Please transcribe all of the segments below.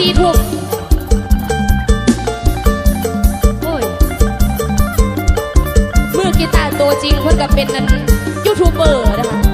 สี่ทุ่มโอ้อกีตาร์ตัวจริงคนกับเป็นนั้นยูทูบเบอร์นะคะ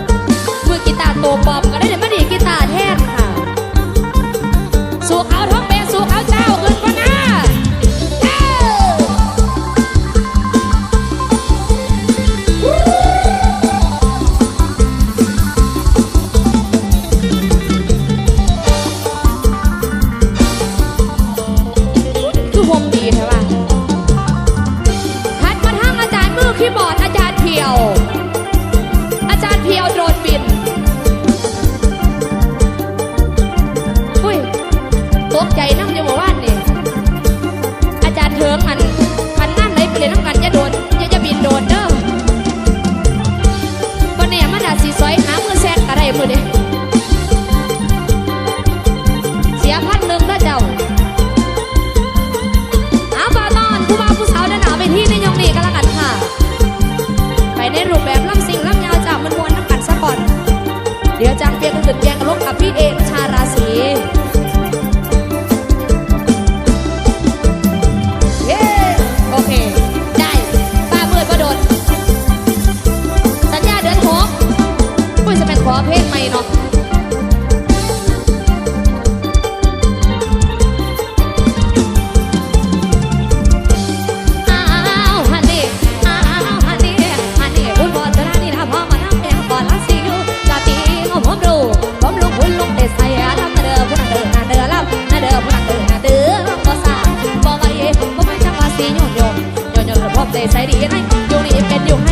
sẽ đi anh. Yêu đi em đến nhiều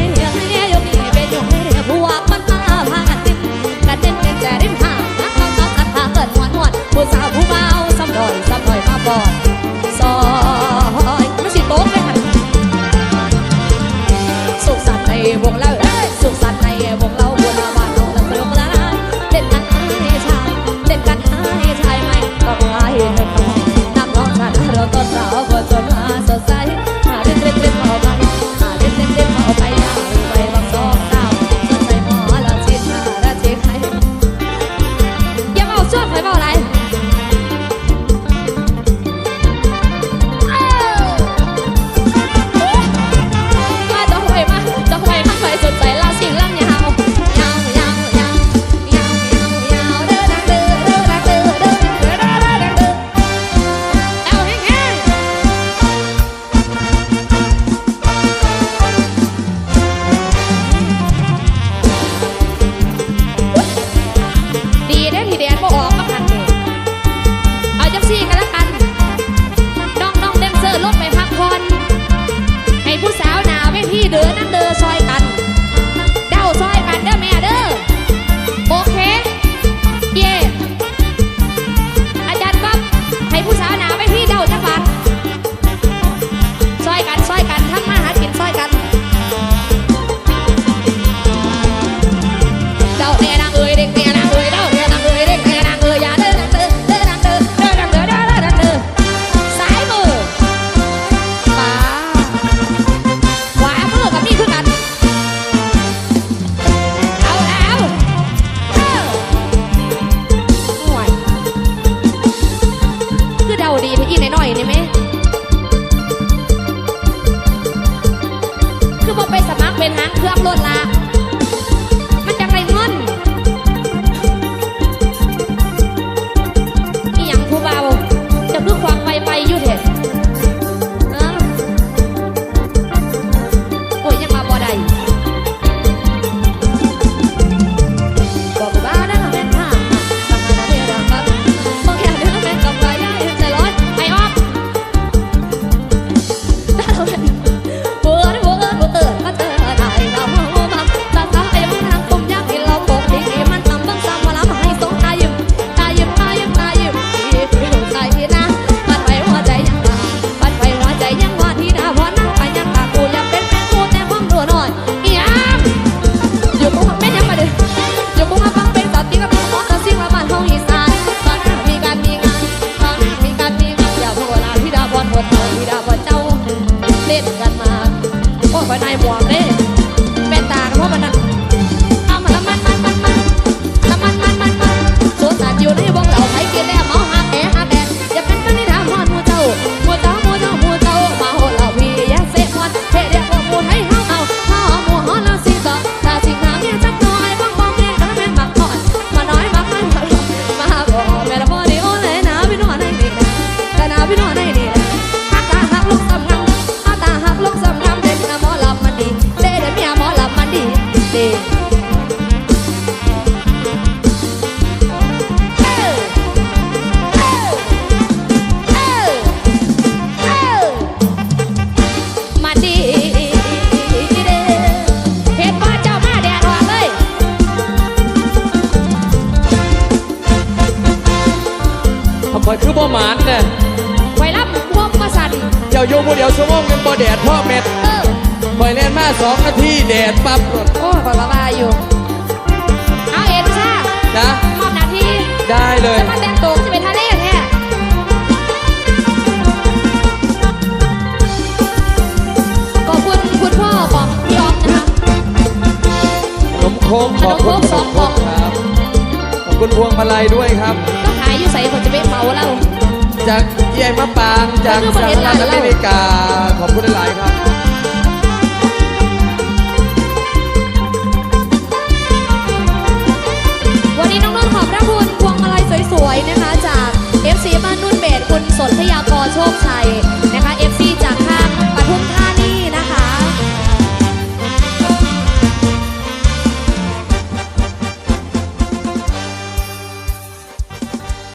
พี่แดนบ่อ จ้าดีไปอีกหน่อยนี่ไหมคือพอไปสมัครเป็นหางเครื่องรถละ When คือบ่หมานเนี่ยไว้รับพวกมาสั่นเจ้าโยมผู้เดียวชั่วโมงยังบ่แดดพ่อเม็ดเออปล่อยเล่นมาสองนาทีแดดปั๊บหมดโอ้ยปล่อยบ้าๆอยู่ เอาเอ็นซ่านะมอบหน้าที่ได้เลยจะมาแต่งตัวจะเป็นทะเลแท้ขอบคุณคุณพ่อของพี่ออฟนะคะขนมโค้งขอบคุณขนมโค้งสองกล่องครับขอบคุณพวงมาลัยด้วยครับก็ขาย อยู่ใส่เขาจะไม่เมาเราจากเยี่ยมะปางจากสหรัฐอเมริกา ขอบคุณหลายครับวันนี้น้องนุ่นขอบพระคุณ